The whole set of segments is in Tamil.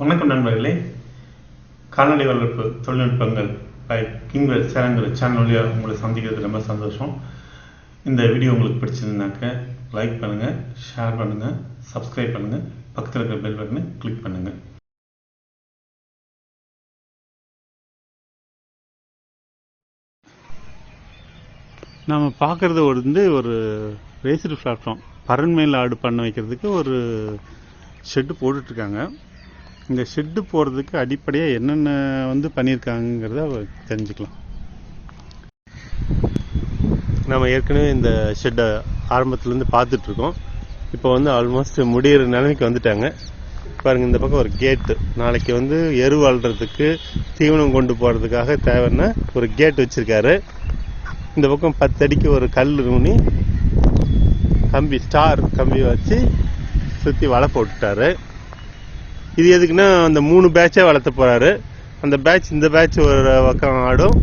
வணக்கம் நண்பர்களே. கால்நடை வளர்ப்பு தொழில்நுட்பங்கள் பை கிங்வெல் சேனங்கள் சேனல் வழியாக உங்களை சந்திக்கிறது ரொம்ப சந்தோஷம். இந்த வீடியோ உங்களுக்கு பிடிச்சிருந்தாக்க லைக் பண்ணுங்கள் ஷேர் பண்ணுங்கள் சப்ஸ்கிரைப் பண்ணுங்கள் பக்கத்தில் இருக்கிற பெல் பட்டனை கிளிக் பண்ணுங்கள் நாம் பார்க்குறது வந்து ஒரு ரேசிடு பிளாட்ஃபார்ம் பரண்மையில் ஆடு பண்ண வைக்கிறதுக்கு ஒரு ஷெட்டு போட்டுட்ருக்காங்க இந்த ஷெட்டு போகிறதுக்கு அடிப்படையாக என்னென்ன வந்து பண்ணியிருக்காங்கிறத தெரிஞ்சுக்கலாம். நம்ம ஏற்கனவே இந்த ஷெட்டை ஆரம்பத்துலேருந்து பார்த்துட்ருக்கோம். இப்போ வந்து ஆல்மோஸ்ட் முடியிற நிலைமைக்கு வந்துட்டாங்க. பாருங்கள் இந்த பக்கம் ஒரு கேட்டு நாளைக்கு வந்து எரு வாழ்கிறதுக்கு தீவனம் கொண்டு போகிறதுக்காக தேவைன்னா ஒரு கேட் வச்சுருக்காரு. இந்த பக்கம் பத்தடிக்கு ஒரு கல் நூனி கம்பி ஸ்டார் கம்பி வச்சு சுற்றி வலை போட்டுட்டாரு. இது எதுக்குன்னா அந்த மூணு பேட்சே வளர்த்த போறாரு. அந்த பேட்ச் இந்த பேட்ச் ஒரு பக்கம் ஆடும்.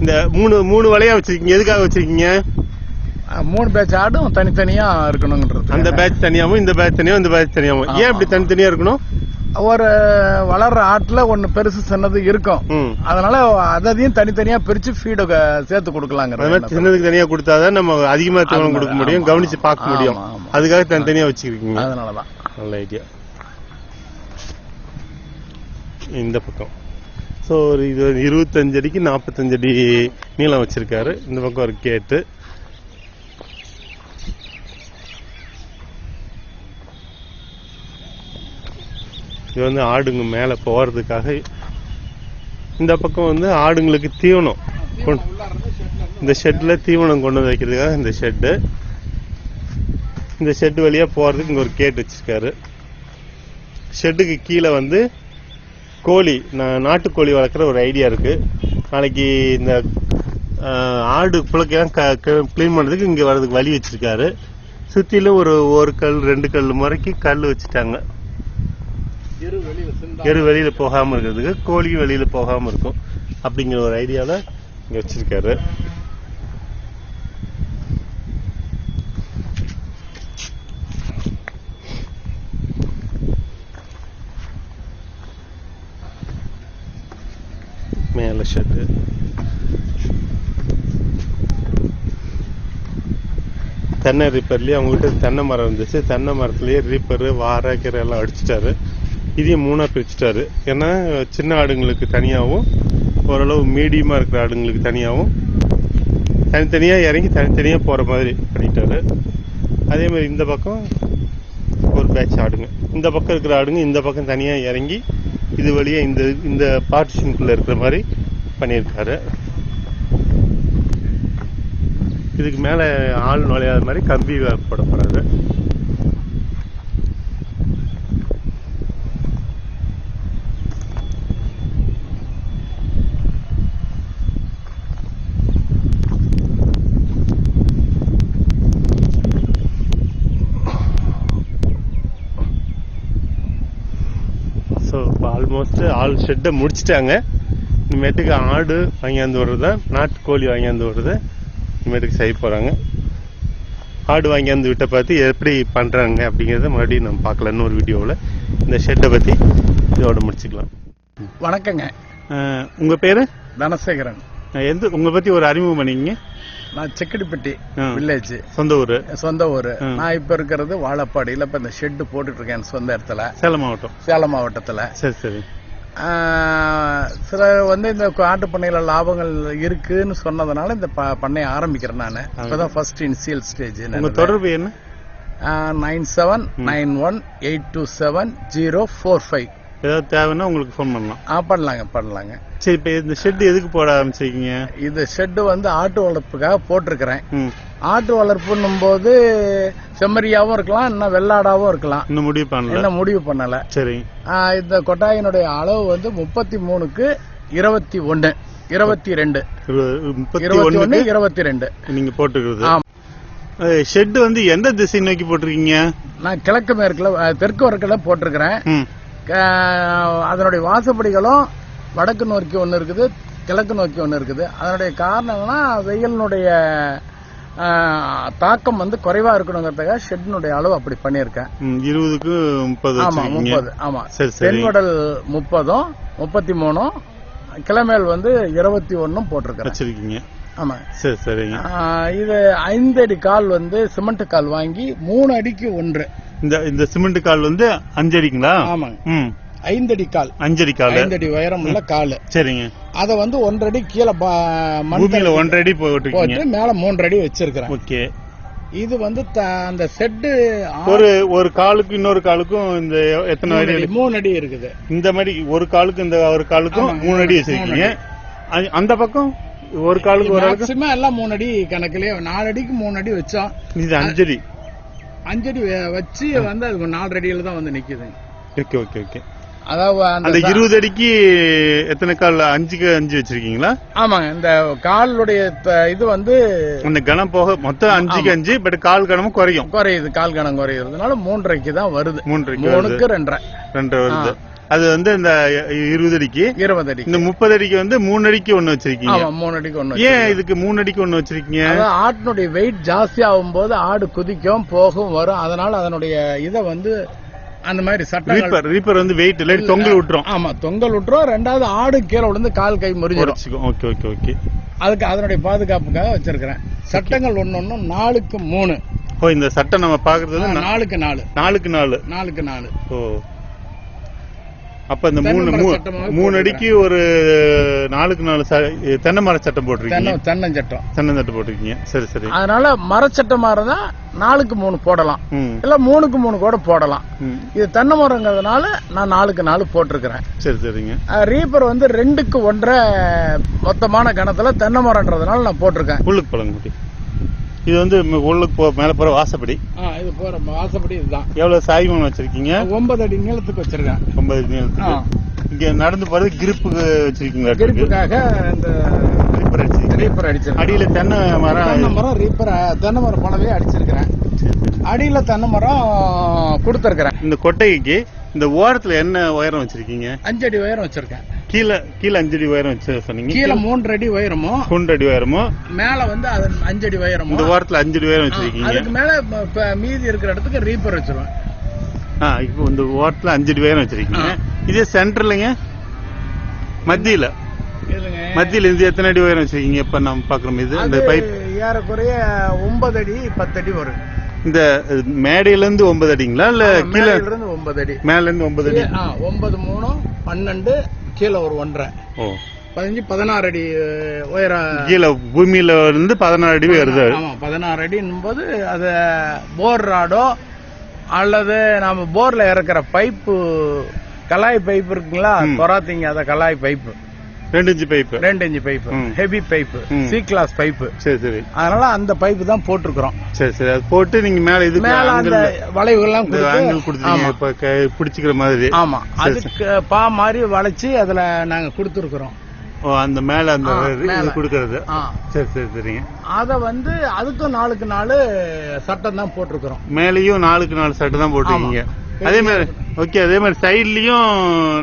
இந்த மூணு மூணு வலையா வச்சிருக்கீங்க. எதுக்காக வச்சிருக்கீங்க? மூணு பேட்ச் ஆடும் தனித்தனியா இருக்கணுங்கிறது அந்த பேட்ச் தனியாவும் இந்த பேட்ச் தனியாவும் இந்த பேட்ச் தனியாவும். ஏன் இப்படி தனித்தனியா இருக்கணும்? ஒரு வளர்ற ஆட்டுல ஒண்ணு பெருசு சின்னது இருக்கும். அதனால அதையும் தனித்தனியா பிரிச்சு ஃபீடு சேர்த்து கொடுக்கலாங்கிறது சின்னதுக்கு தனியா கொடுத்தாதான் நம்ம அதிகமா தீவனம் கொடுக்க முடியும். கவனிச்சு பார்க்க முடியும். அதுக்காக தனித்தனியா வச்சிருக்கீங்க அதனாலதான். நல்ல ஐடியா இந்த பக்கம். ஸோ ஒரு இது இருபத்தஞ்சு அடிக்கு நாற்பத்தஞ்சு அடி நீளம் வச்சிருக்காரு. இந்த பக்கம் ஒரு கேட்டு. இது வந்து ஆடுங்க மேலே போகிறதுக்காக இந்த பக்கம் வந்து ஆடுங்களுக்கு தீவனம். இந்த ஷெட்டில் தீவனம் கொண்டு வந்து வைக்கிறதுக்காக இந்த ஷெட்டு இந்த ஷெட் வழியா போகிறதுக்கு இங்கே ஒரு கேட் வச்சிருக்காரு. ஷெட்டுக்கு கீழே வந்து கோழி நான் நாட்டுக்கோழி வளர்க்குற ஒரு ஐடியா இருக்கு. நாளைக்கு இந்த ஆடு புழக்கையெல்லாம் க்ளீன் பண்ணுறதுக்கு இங்கே வர்றதுக்கு வழி வச்சிருக்காரு. சுற்றிலும் ஒரு ஒரு கல் ரெண்டு கல் முறைக்கு கல் வச்சுட்டாங்க. எரு வெளியில போகாம இருக்கிறதுக்கு கோழியும் வெளியில போகாம இருக்கும். அப்படிங்கிற ஒரு ஐடியாவில் இங்க வச்சிருக்காரு மேல ஷெட்டு தென்னை ரிப்பர்லேயே அவங்ககிட்ட தென்னை மரம் இருந்துச்சு தென்னை மரத்துலேயே ரீப்பரு வாரை கீரை எல்லாம் அடிச்சிட்டாரு இதையும் மூணாக பிரிச்சுட்டாரு ஏன்னா சின்ன ஆடுங்களுக்கு தனியாகவும் ஓரளவு மீடியமாக இருக்கிற ஆடுங்களுக்கு தனியாகவும் தனித்தனியாக இறங்கி தனித்தனியாக போகிற மாதிரி பண்ணிட்டாரு அதே மாதிரி இந்த பக்கம் ஒரு பேட்ச் ஆடுங்க இந்த பக்கம் இருக்கிற ஆடுங்க இந்த பக்கம் தனியாக இறங்கி இது வழியாக இந்த இந்த பார்ட்டிஷனுக்குள்ளே இருக்கிற மாதிரி பண்ணியிருக்காரு. இதுக்கு மேல ஆள் நுழையாத மாதிரி கம்பி போட போறாரு ஸோ இப்போ ஆல்மோஸ்ட் ஆள் ஷெட்டை முடிச்சிட்டாங்க. இனிமேட்டுக்கு ஆடு வாங்கியாந்து விடுறத நாட்டுக்கோழி வாங்கியாந்து விடுறத இனிமேட்டுக்கு செய்ய போகிறாங்க ஆடு வாங்கியாந்து விட்ட பார்த்து எப்படி பண்ணுறாங்க அப்படிங்கிறத மறுபடியும் நம்ம பார்க்கலாம். இன்னொரு வீடியோவில். இந்த ஷெட்டை பற்றி இதோட முடிச்சுக்கலாம். வணக்கங்க. உங்கள் பேர்? தனசேகரன். எந்த உங்களை பற்றி ஒரு அறிமுகம் பண்ணிக்கிங்க. நான் செக்கடிப்பட்டி. வில்லேஜ் சொந்த ஊர். சொந்த ஊரு. நான் இப்ப இருக்கிறது வாழப்பாடியில இப்ப இந்த ஷெட் போட்டுட்டு இருக்கேன் சொந்த இடத்துல. சேலம் மாவட்டம். சேலம் மாவட்டத்துல. சரி சரி. சில வந்து இந்த ஆட்டு பண்ணையில லாபங்கள் இருக்குன்னு சொன்னதுனால இந்த ப- பண்ணைய ஆரம்பிக்கிறேன் நான். இப்பதான் ஃபர்ஸ்ட் இனிஷியல் ஸ்டேஜ் உங்கள் தொடர்பு என்ன? Nine seven nine one eight two seven zero four five ஏதாவது தேவைன்னா உங்களுக்கு ஃபோன் பண்ணலாம். ஆ பண்ணலாங்க பண்ணலாங்க. சரி இப்போ இந்த ஷெட்டு எதுக்கு போட ஆரம்பிச்சிருக்கீங்க? இது ஷெட்டு வந்து ஆட்டு வளர்ப்புக்காக போட்டிருக்கிறேன். ஆட்டு வளர்ப்புன்னும் போது செம்மறியாவும் இருக்கலாம் இன்னும் வெள்ளாடாவும் இருக்கலாம். இன்னும் முடிவு பண்ணல. இன்னும் முடிவு பண்ணல. சரி. இந்த கொட்டாயினுடைய அளவு வந்து முப்பத்தி மூணுக்கு இருபத்தி ஒன்னு இருபத்தி ரெண்டு இருபத்தி ஒண்ணுக்கு இருபத்தி ரெண்டு நீங்க போட்டுக்கிறது. ஷெட் வந்து எந்த திசை நோக்கி போட்டிருக்கீங்க? நான் கிழக்கு மேற்குல தெற்கு வடக்குல போட்டிருக்கிறேன். அதனுடைய வாசப்படிகளும் வடக்கு நோக்கி ஒன்று இருக்குது கிழக்கு நோக்கி ஒன்று இருக்குது. அதனுடைய காரணம் என்னன்னா வெயிலினுடைய தாக்கம் வந்து குறைவா இருக்கணுங்கிறதுக்காக ஷெட்னுடைய அளவு அப்படி பண்ணியிருக்கேன். இருபதுக்கு முப்பது ஆமா முப்பது ஆமா. தென்வடல் முப்பதும் முப்பத்தி மூணும் கிளமேல் வந்து இருபத்தி ஒன்னும் வச்சிருக்கீங்க. ஆமா. சரி சரிங்க. இது ஐந்து அடி கால் வந்து சிமெண்ட் கால் வாங்கி மூணு அடிக்கு ஒன்று. இந்த இந்த சிமெண்ட் கால் வந்து அஞ்சு அடிங்களா ஆமாங்க. ம். ஐந்தடி கால். அஞ்சு அடி கால். ஐந்தடி உயரம் உள்ள கால். சரிங்க. அத வந்து ஒன்றரை அடி கீழே பூமியில போட்டிருக்கீங்க. போட்டு மேல மூன்றரை அடி வச்சிருக்கிறேன். ஓகே. இது வந்து அந்த செட்டு ஒரு ஒரு காலுக்கு இன்னொரு காலுக்கும் இந்த எத்தனை அடி மூணு அடி இருக்குது. இந்த மாதிரி ஒரு காலுக்கு இந்த ஒரு காலுக்கும் மூணு அடி வச்சிருக்கீங்க. அந்த பக்கம் ஒரு காலுக்கு ஒரு மேக்சிமம் எல்லாம் மூணு அடி கணக்குலயே நாலு அடிக்கு மூணு அடி வச்சோம். இது அஞ்சடி. வெ- வச்சு வந்து அது நாலு அடியில தான் வந்து நிக்குது. Okay okay okay. அந்த அந்த இருபது அடிக்கு எத்தனை கால்? அஞ்சுக்கு அஞ்சு வச்சிருக்கீங்களா? ஆமாங்க. இந்த காலுடைய இது வந்து அந்த கணம் போக மொத்தம் அஞ்சுக்கு அஞ்சு பட் கால் கணமும் குறையும். குறையுது. கால் கணம் குறையுறதுனால மூன்றரைக்கு தான் வருது. மூன்றைக்கு மூணுக்கு ரெண்டரை. ரெண்டரை வருது. அது வந்து இந்த இருபது அடிக்கு இருபது அடி இந்த முப்பது அடிக்கு வந்து மூணு அடிக்கு ஒண்ணு வச்சிருக்கீங்க. மூணு அடிக்கு ஒண்ணு ஏன் இதுக்கு மூணு அடிக்கு ஒண்ணு வச்சிருக்கீங்க? ஆட்டினுடைய வெயிட் ஜாஸ்தி ஆகும்போது ஆடு குதிக்கும் போகும் வரும். அதனால அதனுடைய இத வந்து அந்த மாதிரி சட்டங்கள் ரீப்பர் ரீப்பர் வந்து வெயிட் இல்லாட்டி தொங்கல் விட்டுரும். ஆமா தொங்கல் விட்டுரும். ரெண்டாவது ஆடு கீழே விழுந்து கால் கை முறிஞ்சிடும் ஓகே ஓகே ஓகே அதுக்கு அதனுடைய பாதுகாப்புக்காக வச்சிருக்கிறேன். சட்டங்கள் ஒண்ணு நாலுக்கு மூணு. ஓ இந்த சட்டம் நம்ம பாக்குறது வந்து நா- நாலுக்கு நாலு. நாலுக்கு நாலு. நாலுக்கு நாலு. ஓ. அப்ப இந்த மூணு மூணு அடிக்கு ஒரு நாலுக்கு நாலு ச- தென்னை மர சட்டம் போட்டிருக்கீங்க. தென்னை தென்னஞ்சட்டம். தென்னை சட்டம் போட்டிருக்கீங்க. சரி சரி. அதனால மரச்சட்டமா இருந்தா நாலுக்கு மூணு போடலாம். இல்ல மூணுக்கு மூணு கூட போடலாம். இது தென்னை மரங்கிறதுனால நான் நாலுக்கு நாலு போட்டிருக்கிறேன். சரி சரிங்க. ரீப்பர் வந்து ரெண்டுக்கு ஒன்றரை மொத்தமான கணத்துல தென்னை மரம்ன்றதுனால நான் போட்டிருக்கேன். உள்ளுக்கு பழங்குட்டி இது வந்து உள்ளுக்கு போ மேல போற வாசப்படி. ஆ, இது போற வாசப்படி இதுதான். எவ்வளவு சாய்மன் வச்சிருக்கீங்க? ஒன்பது அடி நீளத்துக்கு வச்சிருக்கேன். ஒன்பது நீளத்துக்கு. ஆ. இங்க நடந்து போறது கிரிப்புக்கு வச்சிருக்கீங்களா கிரிப்புக்காக இந்த கிரிப்பர் அடிச்சிருக்கீங்க. ரீப்பர் அடிச்சிருக்கேன். அடியில தென்னை மரம் தென்னை மரம் ரீப்பர் தென்னை மரம் போலவே அடிச்சிருக்கிறேன். சரி, சரி. அடியில தென்னை மரம் கொடுத்துருக்கிறேன். இந்த கொட்டைக்கு இந்த ஓரத்துல என்ன உயரம் வச்சிருக்கீங்க? அஞ்சு அடி உயரம் வச்சிருக்கேன். கீழே கீழே அஞ்சு அடி உயரம் சொன்னீங்க. கீழே மூன்று அடி உயரமும் குண்டு அடி உயரமோ? மேல வந்து அது அஞ்சு அடி உயரமும் இந்த ஓரத்துல அஞ்சு அடி உயரம் வச்சிருக்கீங்க. அதுக்கு மேல மீதி இருக்கிற இடத்துக்கு ரீப்பர் வச்சிருவேன். ஆ இப்போ இந்த ஓரத்துல அஞ்சு அடி உயரம் வச்சிருக்கீங்க. இதே சென்டர்லங்க மத்தியில. மத்தியில இருந்து எத்தனை அடி உயரம் வச்சிருக்கீங்க இப்ப நம்ம பாக்குறோம் இது? இந்த பைப் ஏறக்குறைய ஒன்பது அடி பத்து அடி வரும். இந்த அஹ், மேடையில இருந்து ஒன்பது அடிங்களா? இல்ல கீழே இருந்து ஒன்பது அடி. மேல இருந்து ஒன்பது அடி? ஒன்பது மூணு பன்னெண்டு கீழே ஒரு ஒன்றரை. பதினஞ்சு பதினாறு அடி உயர. கீழே பூமியில இருந்து பதினாறு அடி வருது ஆமா பதினாறு அடின்னும் போது அது போர் ராடோ அல்லது நாம போர்ல இறக்குற பைப்பு கலாய் பைப் இருக்குங்களா? கொராத்திங்க அத கலாய் பைப்பு ரெண்டு இன்ச்சு பைப்பு. ரெண்டு inch pipe. Heavy pipe. C class pipe. சரி சரி. அதனால அந்த பைப்பு தான் போட்டிருக்கிறோம். சரி சரி. அது போட்டு நீங்க மேல இது மேல அந்த வளைவுகள்லாம் ஆங்கிள் கொடுத்துருக்கீங்க. பிடிச்சிக்கிற மாதிரி. ஆமா. அதுக்கு பா மாதிரி வளைச்சு அதுல நாங்க கொடுத்துருக்குறோம். ஓ அந்த மேல அந்த இது. கொடுக்கறது. சரி சரி சரிங்க. அத வந்து அதுக்கும் நாளுக்கு நாலு சட்டம் தான் போட்டிருக்கிறோம். மேலேயும் நாலுக்கு நாலு சட்டை தான் போட்டிருக்கீங்க. அதே மாதிரி ஓகே அதே மாதிரி சைட்லயும்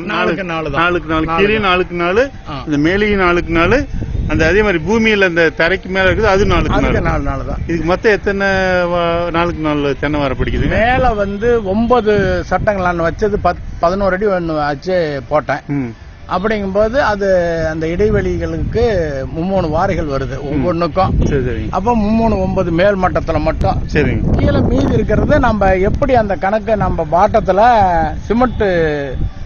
நாலுக்கு நாலு தான். நாலுக்கு நாலு கீழே நாலுக்கு நாலு ஆ. இந்த மேலேயும் நாலுக்கு நாலு அந்த அதே மாதிரி பூமியில அந்த தரைக்கு மேல இருக்குது அது அதுக்கு நாலு. நாலு நாள் தான். இதுக்கு மொத்தம் எத்தனை நாலுக்கு நாலு தென்னை வர பிடிக்குதுங்க மேல வந்து ஒன்பது சட்டங்கள் நான் வச்சது பத் பதினோரு அடி ஒன்று வச்சு போட்டேன். அப்படிங்கும்போது அது அந்த இடைவெளிகளுக்கு மும்மூணு வாரைகள் வருது ஒவ்வொன்றுக்கும் அப்போ மும்மூணு ஒன்பது மேல் மட்டத்துல மட்டும். சரிங்க. கீழே மீதி இருக்கிறது நம்ம எப்படி அந்த கணக்கு நம்ம பாட்டத்துல சிமெண்ட்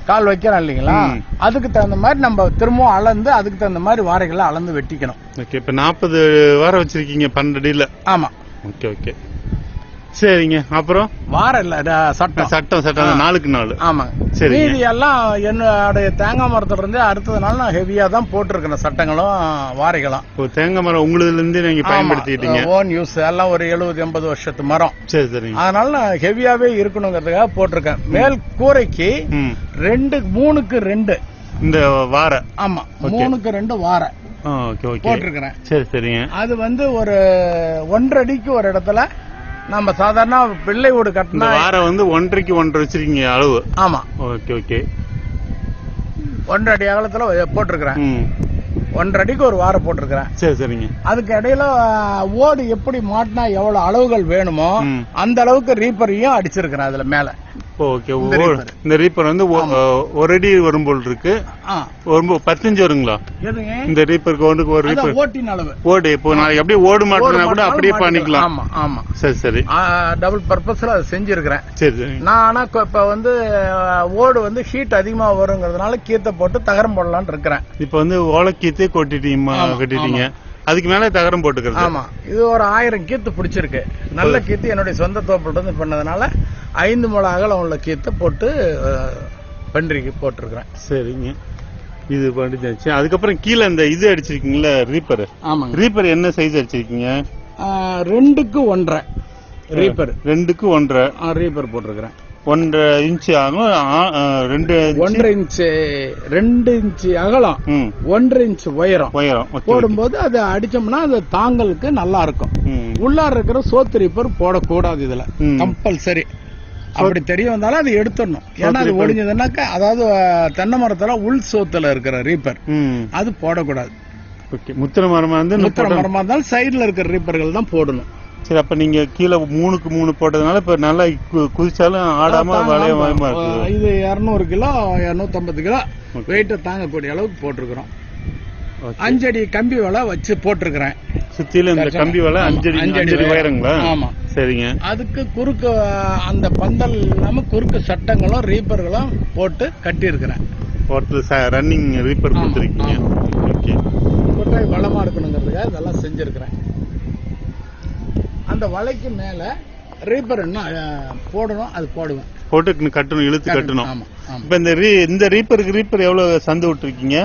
கால் வைக்கிறோம் இல்லைங்களா. அதுக்கு தகுந்த மாதிரி நம்ம திரும்பவும் அளந்து அதுக்கு தகுந்த மாதிரி வாரைகளை அளந்து வெட்டிக்கணும். ஓகே இப்ப நாற்பது வாரம் வச்சிருக்கீங்க பன்னெண்டு அடியில. ஆமா. Okay okay. சரிங்க. அப்புறம்? வாரம் இல்ல சட்டம். சட்டம் சட்டம். நாலுக்கு நாலு ஆமாங்க சரிங்க. மீதி எல்லாம் என்னுடைய தேங்காய் மரத்துல இருந்து அடுத்தது நாள் நான் ஹெவியா தான் போட்டிருக்கேன் சட்டங்களும் வாரைகளும். இப்போ தேங்காய் மரம் உங்களுதுல இருந்து நீங்க பயன்படுத்திக்கிட்டீங்க ஓன் யூஸ் எல்லாம் ஒரு எழுபது எண்பது வருஷத்து மரம். சரி சரிங்க. அதனால நான் ஹெவியாவே இருக்கணுங்கிறதுக்காக போட்டிருக்கேன். மேல் கூரைக்கு ரெண்டு மூணுக்கு ரெண்டு. இந்த வார. ஆமா. மூணுக்கு ரெண்டு வாரை. போட்டிருக்கிறேன். சரி சரிங்க. அது வந்து ஒரு ஒன்றரை அடிக்கு ஒரு இடத்துல நம்ம சாதாரண பிள்ளை இந்த கட்டினா வாரம் வந்து ஒன்றரைக்கு ஒன்றரை வச்சிருக்கீங்க அளவு. ஆமா. Okay okay. ஒன்றரை அடி அகலத்துல போட்டிருக்கிறேன். ஒன்றரை அடிக்கு ஒரு வாரம் போட்டிருக்கிறேன். சரி சரிங்க. அதுக்கு இடையில ஓடு எப்படி மாட்டினா எவ்வளவு அளவுகள் வேணுமோ. அந்த அளவுக்கு ரீப்பரையும் அடிச்சிருக்கிறேன் அதுல மேல. ஓகே இந்த ரீப்பர் வந்து ஒரு அடி வரும் போல் இருக்கு. ஒரு பத்தஞ்சு வருங்களா? இந்த ரீப்பருக்கு ஒன்றுக்கு ஒரு ரீப்பர் ஓட்டின் அளவு. ஓடு இப்போ நாளைக்கு அப்படியே ஓடு மாட்டினா கூட அப்படியே. பண்ணிக்கலாம். ஆமா ஆமா. சரி சரி. டபுள் பர்பஸ்ல அதை செஞ்சிருக்கிறேன். சரி சரி. நான் ஆனா இப்ப வந்து ஓடு வந்து ஹீட் அதிகமா வருங்கிறதுனால கீத்தை போட்டு தகரம் போடலாம்னு இருக்கிறேன். இப்போ வந்து ஓலைக்கீத்தே கொட்டிட்டீங்க ஆமா, கட்டிட்டீங்க. அதுக்கு மேல தகரம் போட்டுக்கிறது. ஆமா. இது ஒரு ஆயிரம் கீத்து பிடிச்சிருக்கு. நல்ல கீத்து என்னுடைய சொந்த தோப்பில் இருந்து பண்ணதுனால ஐந்து முளை அகலம் உள்ள கீத்தை போட்டு பன்றிக்கு போட்டிருக்கிறேன். சரிங்க. இது பண்ணிச்சாச்சு அதுக்கப்புறம் கீழே இந்த இது அடிச்சிருக்கீங்களா ரீப்பர் ஆமாங்க. ரீப்பர் என்ன சைஸ் அடிச்சிருக்கீங்க? ரெண்டுக்கு ஒன்றரை. ரீப்பர் ரெண்டுக்கு ஒன்றரை. ரீப்பர் போட்டிருக்கிறேன். ஒன்றரை இன்ச்சு ஆகும் ரெண்டு. ஒன்றரை இன்ச்சு ரெண்டு இன்ச்சு அகலம் ஒன்றரை இன்ச்சு உயரம். உயரம். போடும்போது அதை அடிச்சோம்னா அது தாங்கலுக்கு நல்லா இருக்கும். உள்ளார இருக்கிற சோத்து ரீப்பர் போடக்கூடாது இதுல. கம்பல்சரி. அப்படி தெரிய வந்தாலும் அதை எடுத்துடணும். ஏன்னா அது. ஒடிஞ்சதுன்னாக்கா அதாவது தென்னை மரத்துல உள் சோத்துல இருக்கிற ரீப்பர் அது போடக்கூடாது. ஓகே முத்திர மரமா வந்து முத்திர மரமா இருந்தாலும் சைடுல இருக்கிற ரீப்பர்கள் தான் போடணும். சரி அப்ப நீங்க கீழே மூணுக்கு மூணு போட்டதுனால இப்ப நல்லா குதிச்சாலும் ஆடாம தாங்க- வளைய ஆமா. வயமா இருக்குது. இது இருநூறு கிலோ இருநூத்தம்பது கிலோ வெயிட்ட தாங்கக்கூடிய அளவுக்கு போட்டிருக்கிறோம். அஞ்சடி கம்பி வலை வச்சு போட்டிருக்கிறேன். சுத்தில இந்த கம்பி வலை அஞ்சடி அஞ்சடி. உயரங்களா? ஆமா. சரிங்க. அதுக்கு குறுக்கு அந்த பந்தல் இல்லாம குறுக்கு சட்டங்களும் ரீப்பர்களும் போட்டு கட்டி இருக்கிறேன் ரன்னிங் ரீப்பர் கொடுத்துருக்கீங்க. ஓகே. வளமா இருக்கணுங்கிறதுக்காக இதெல்லாம் செஞ்சிருக்கிறேன். அந்த வலைக்கு மேல ரீப்பர் போடணும் அது போடுவேன். போட்டு கட்டணும் இழுத்து கட்டணும். இப்ப இந்த ரீ இந்த ரீப்பருக்கு ரீப்பர் எவ்வளவு சந்து விட்டுருக்கீங்க?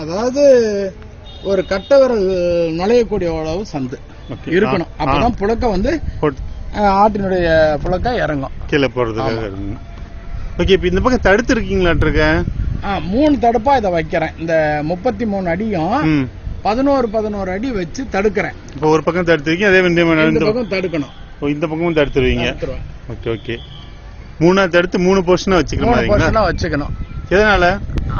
அதாவது ஒரு கட்ட விரல் நுழையக்கூடிய அளவு சந்து. இருக்கணும். அப்பதான் புழக்க வந்து ஆட்டினுடைய புழக்க இறங்கும். கீழே போறதுக்காக ஓகே இப்ப இந்த பக்கம் தடுத்து இருக்கீங்களாட்டு இருக்க மூணு தடுப்பா இதை வைக்கிறேன். இந்த முப்பத்தி மூணு அடியும் பதினோரு பதினோரு அடி வச்சு தடுக்கிறேன். இப்போ ஒரு பக்கம் தடுத்துருக்கீங்க அதே இந்த பக்கம் தடுக்கணும். ஓ, இந்த பக்கமும் தடுத்துருவீங்க. Okay okay. மூணா தடுத்து மூணு போர்ஷனா வச்சுக்கிற மூணு மாதிரிங்களா? portion ஆ வச்சுக்கணும். எதனால?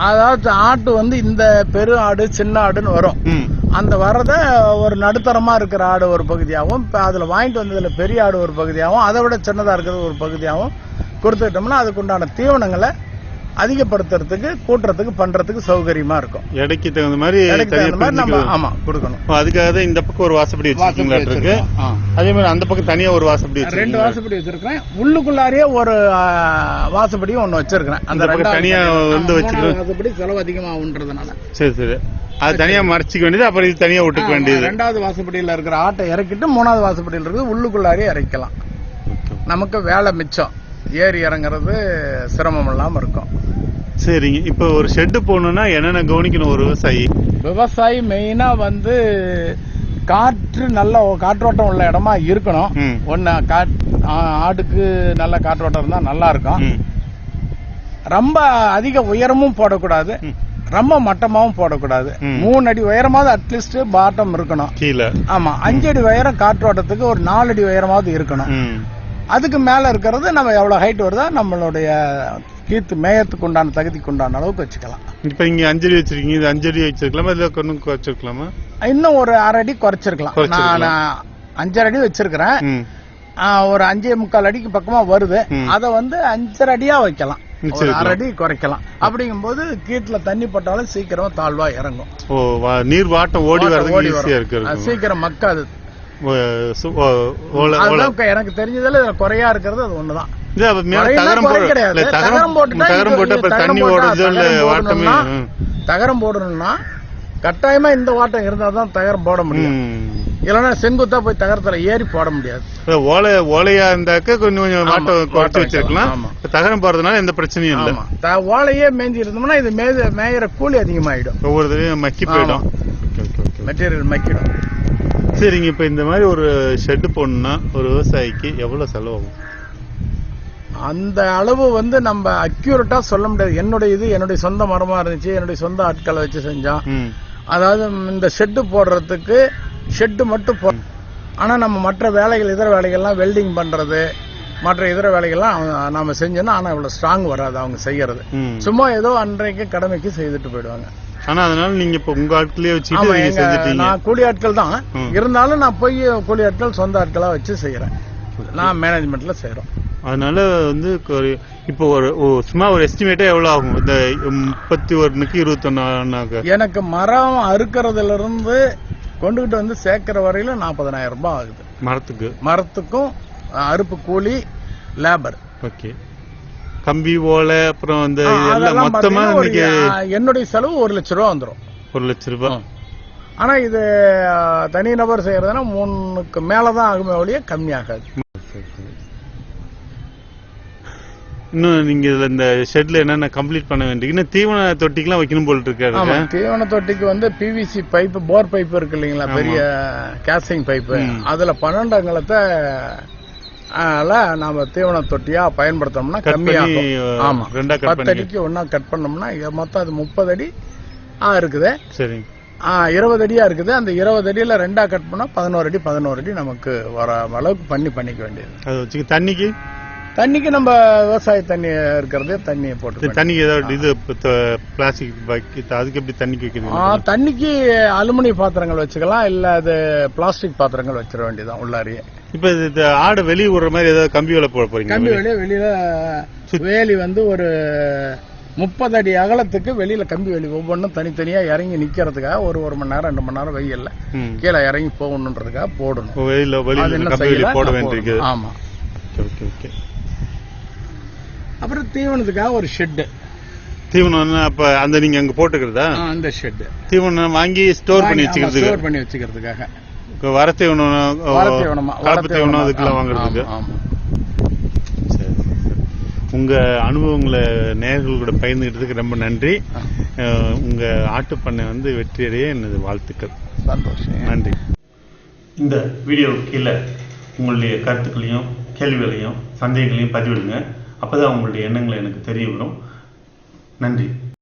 அதாவது ஆட்டு வந்து இந்த பெரு ஆடு சின்ன ஆடுன்னு வரும். அந்த வர்றத ஒரு நடுத்தரமா இருக்கிற ஆடு ஒரு பகுதியாகவும் இப்ப அதுல வாங்கிட்டு வந்ததுல பெரிய ஆடு ஒரு பகுதியாகவும் அதை விட சின்னதா இருக்கிறது ஒரு பகுதியாகவும் கொடுத்துக்கிட்டோம்னா அதுக்கு உண்டான தீவனங்களை அதிகப்படுத்துறதுக்கு கூட்டுறதுக்கு பண்றதுக்கு சௌகரியமா இருக்கும். எடைக்கு தகுந்த மாதிரி. ஆமா கொடுக்கணும். அதுக்காக தான் இந்த பக்கம் ஒரு வாசப்படி வச்சிருக்கீங்களா இருக்கு. அதே மாதிரி அந்த பக்கம் தனியா ஒரு வாசப்படி ரெண்டு வாசப்படி வச்சிருக்கிறேன். உள்ளுக்குள்ளாரியே ஒரு வாசப்படியும் ஒண்ணு வச்சிருக்கிறேன். இந்த பக்கம் தனியா வந்து. மூணாவது வாசப்படி செலவு அதிகமாகுன்றதுனால. சரி சரி. அது தனியா மறைச்சிக்க வேண்டியது அப்புறம் இது தனியா விட்டுக்க வேண்டியது. ரெண்டாவது வாசப்படியில இருக்கிற ஆட்டை இறக்கிட்டு மூணாவது வாசப்படியில இருக்கிறது உள்ளுக்குள்ளாரியே இறக்கலாம் நமக்கு வேலை மிச்சம். ஏறி இறங்குறது சிரமம் இல்லாம இருக்கும். சரிங்க. இப்போ ஒரு ஷெட்டு போகணும்னா என்னென்ன கவனிக்கணும் ஒரு விவசாயி? விவசாயி மெயினா வந்து காற்று நல்ல காற்றோட்டம் உள்ள இடமா இருக்கணும். ம். ஒன்னு காட் ஆடுக்கு நல்ல காற்றோட்டம் இருந்தா நல்லா இருக்கும். ரொம்ப அதிக உயரமும் போடக்கூடாது. ரொம்ப மட்டமாவும் போடக்கூடாது. மூணு அடி உயரமாவது அட்லீஸ்ட் பாட்டம் இருக்கணும். கீழே. ஆமா. அஞ்சு அடி உயரம் காற்றோட்டத்துக்கு ஒரு நாலு அடி உயரமாவது இருக்கணும். அதுக்கு மேல இருக்கிறது நம்ம எவ்வளவு ஹைட் வருதோ நம்மளுடைய கீத்து மேயத்துக்கு உண்டான தகுதிக்கு உண்டான அளவுக்கு வச்சுக்கலாம். இப்ப இங்க அஞ்சடி வச்சிருக்கீங்க இது அஞ்சடி வச்சிருக்கலாமா இல்ல கொஞ்சம் குறைச்சிருக்கலாமா? இன்னும் ஒரு அரை அடி குறைச்சிருக்கலாம். நான் அஞ்சரை அடி வச்சிருக்கிறேன். ஒரு அஞ்சே முக்கால் அடிக்கு பக்கமா வருது. அத வந்து அஞ்சரை அடியா வைக்கலாம். ஒரு. அரை அடி குறைக்கலாம். அப்படிங்கும்போது கீட்டுல தண்ணி பட்டாலும் சீக்கிரம் தாழ்வா இறங்கும். நீர் வாட்டம் ஓடி ஓடி சீக்கிரம் மக்காது. எனக்கு தெரிஞ்சதுல குறையா இருக்கிறது அது ஒண்ணுதான். தகரம் போடணும்னா, கட்டாயமா இந்த வாட்டம் இருந்தா தான் தகரம் போட முடியும். இல்லைன்னா செங்குத்தா போய் தகரத்துல ஏறி போட முடியாது. ஓலை ஓலையா இருந்தாக்க கொஞ்சம் கொஞ்சம் வாட்டம் குறைச்சு வச்சிருக்கலாம். தகரம் போறதுனால எந்த பிரச்சனையும் இல்ல. ஓலையே மேஞ்சி இருந்தோம்னா இது மேய மேயிற கூலி அதிகமாயிடும். ஒவ்வொரு தடவையும் மக்கி போயிடும். மெட்டீரியல் மக்கிடும். சரிங்க இப்ப இந்த மாதிரி ஒரு ஷெட் போடணும்னா ஒரு விவசாயிக்கு எவ்வளவு செலவாகும்? அந்த அளவு வந்து நம்ம அக்யூரேட்டா சொல்ல முடியாது. என்னுடைய இது என்னுடைய சொந்த மரமா இருந்துச்சு என்னுடைய சொந்த ஆட்களை வச்சு செஞ்சோம். அதாவது இந்த ஷெட்டு போடுறதுக்கு ஷெட்டு மட்டும் போ ஆனா நம்ம மற்ற வேலைகள் இதர வேலைகள்லாம் வெல்டிங் பண்றது மற்ற இதர வேலைகள்லாம் நாம செஞ்சோம்னா ஆனா இவ்வளவு ஸ்ட்ராங் வராது அவங்க செய்யறது. சும்மா ஏதோ அன்றைக்கு கடமைக்கு செய்துட்டு போயிடுவாங்க. ஆனா அதனால நீங்க இப்ப உங்க ஆட்களே வச்சுட்டு நான் கூலி ஆட்கள் தான். இருந்தாலும் நான் போய் கூலி ஆட்கள் சொந்த ஆட்களா வச்சு செய்யறேன் நான் மேனேஜ்மெண்ட்ல செய்யறோம் அதனால வந்து ஒரு இப்போ ஒரு சும்மா ஒரு எஸ்டிமேட்டா எவ்வளவு ஆகும்? இந்த முப்பத்தி ஒன்னுக்கு இருபத்தொன்னாக்க எனக்கு மரம் அறுக்கறதுல இருந்து கொண்டுகிட்டு வந்து சேர்க்கிற வரையில நாற்பதனாயிரம் ரூபாய் ஆகுது. மரத்துக்கு? மரத்துக்கும் அறுப்பு கூலி லேபர் ஓகே. கம்பி ஓலை அப்புறம் அந்த எல்லாம் மொத்தமா இன்னைக்கு என்னுடைய செலவு ஒரு லட்ச ரூபா வந்துடும் ஒரு லட்ச ரூபாய் ஆனா இது அஹ், தனிநபர் செய்யறதுன்னா மூணுக்கு மேலதான் ஆகுமே ஒழிய கம்மியாகாது. இன்னும் நீங்க இதுல இந்த ஷெட்ல என்னென்ன கம்ப்ளீட் பண்ண வேண்டிய இன்னும் தீவன தொட்டிக்கெல்லாம் வைக்கணும் போல் இருக்காரு தீவன தொட்டிக்கு வந்து பிவிசி பைப் போர் பைப் இருக்கு இல்லைங்களா. பெரிய கேசிங் பைப்பு. அதுல பன்னெண்டு அங்கலத்தை அதனால நாம தீவன தொட்டியா பயன்படுத்தோம்னா கம்மியாகும். ஆமா. பத்து அடிக்கு ஒன்னா கட் பண்ணோம்னா மொத்தம் அது முப்பது அடி ஆ இருக்குது. சரி. ஆ, இருபது அடியா இருக்குது. அந்த இருபது அடியில ரெண்டா கட் பண்ணா பதினோரு அடி பதினோரு அடி நமக்கு வர அளவுக்கு பண்ணி பண்ணிக்க வேண்டியது. தண்ணிக்கு? தண்ணிக்கு நம்ம விவசாய தண்ணி இருக்கிறதே தண்ணியை போட்டு தண்ணிக்கு ஏதாவது இது பிளாஸ்டிக் பக்கெட் அதுக்கு எப்படி தண்ணிக்கு ஆ, வைக்கிறது தண்ணிக்கு அலுமினிய பாத்திரங்கள் வச்சுக்கலாம் இல்ல அது பிளாஸ்டிக் பாத்திரங்கள் வச்சிட வேண்டியதுதான் உள்ளாரியே. இப்ப இது- ஆடு வெளியே விடுற மாதிரி ஏதாவது கம்பி வேலை போட போறீங்க கம்பி வெளியே? வெளியில வேலி வந்து ஒரு முப்பது அடி அகலத்துக்கு வெளியில கம்பி வேலி ஒவ்வொன்றும் தனித்தனியா இறங்கி நிக்கிறதுக்காக ஒரு ஒரு மணி நேரம் ரெண்டு மணி நேரம் வெயில்ல. கீழே இறங்கி போகணுன்றதுக்காக போடணும். வெளியில அது வெளியில போட வேண்டியிருக்கு. ஆமா. ஓகே ஓகே அப்புறம் தீவனத்துக்காக ஒரு ஷெட்டு தீவனம் அப்ப அந்த நீங்க அங்க போட்டுக்கிறதா? அந்த ஷெட்டு தீவனம் வாங்கி ஸ்டோர் பண்ணி வச்சுக்கிறதுக்கு. ஸ்டோர் பண்ணி வச்சுக்கிறதுக்காக. வர தீவனம் வர தீவனமா வர கலப்பு தீவனம் தீவனமா. அதுக்கெல்லாம் வாங்குறதுக்கு ஆமா, ஆமா. சரி, சரி. உங்க அனுபவங்களை நேயர்கள் கூட பகிர்ந்துக்கிட்டதுக்கு ரொம்ப நன்றி. ஆ, அஹ், உங்க ஆட்டு பண்ணை வந்து வெற்றியடைய எனது வாழ்த்துக்கள். சந்தோஷம். நன்றி. இந்த வீடியோ கீழே உங்களுடைய கருத்துக்களையும் கேள்விகளையும் சந்தேகங்களையும் பதிவிடுங்க. அப்பதான் உங்களுடைய எண்ணங்களை எனக்கு தெரிய வரும். நன்றி.